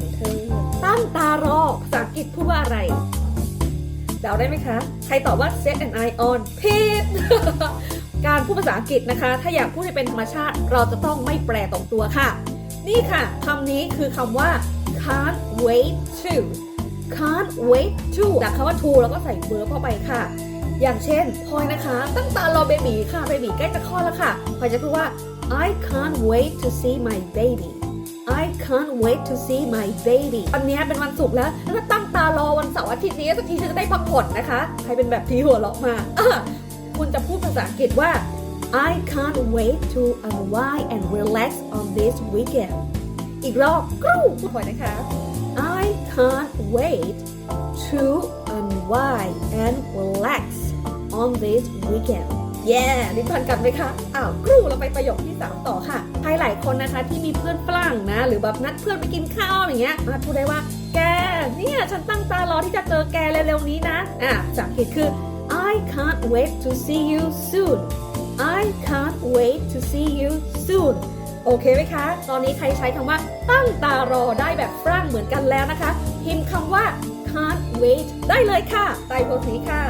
อย่างเธอ ตั้งตารอภาษาอังกฤษพูดว่าอะไรเดาได้ไหมคะ ใครตอบว่า set an eye on ผิด การพูดภาษาอังกฤษนะคะ ถ้าอยากพูดให้เป็นธรรมชาติ เราจะต้องไม่แปลตรงตัวค่ะ นี่ค่ะคำนี้คือคำว่า can't wait to can't wait to จากคำว่า to แล้วก็ใส่ verb เข้าไปค่ะ อย่างเช่นพลอยนะคะ ตั้งตารอเบบีค่ะ เบบีใกล้จะคลอดแล้วค่ะพลอยจะพูดว่า I can't wait to see my baby I can't wait to see my baby วันนี้เป็นวันศุกร์แล้ว แล้วก็ตั้งตารอวันเสาร์อาทิตย์นี้สักทีฉันจะได้พักผ่อนนะคะ ใครเป็นแบบที่หัวเราะมาะคุณจะพูดภาษาอังกฤษว่า I can't wait to unwind and relax on this weekend อีกรอบกรูพูดบ่อยนะคะ I can't wait to unwind and relax on this weekend แย่ลิ้นพันกันไหมคะอ้าวกรูเราไปประโยคที่ 3 ต่อค่ะใครหลายคนนะคะที่มีเพื่อนฝรั่งนะ หรือแบบนัดเพื่อนไปกินข้าวอย่างเงี้ยมาพูดได้ว่า แกเนี่ยฉันตั้งตารอที่จะเจอแกเร็วๆนี้นะอะภาษาอังกฤษคือ I can't wait to see you soon I can't wait to see you soon โอเคไหมคะ ตอนนี้ใครใช้คำว่าตั้งตารอได้แบบฝรั่งเหมือนกันแล้วนะคะ พิมพ์คำว่า can't wait ได้เลยค่ะใต้โพสต์นี้ค่ะ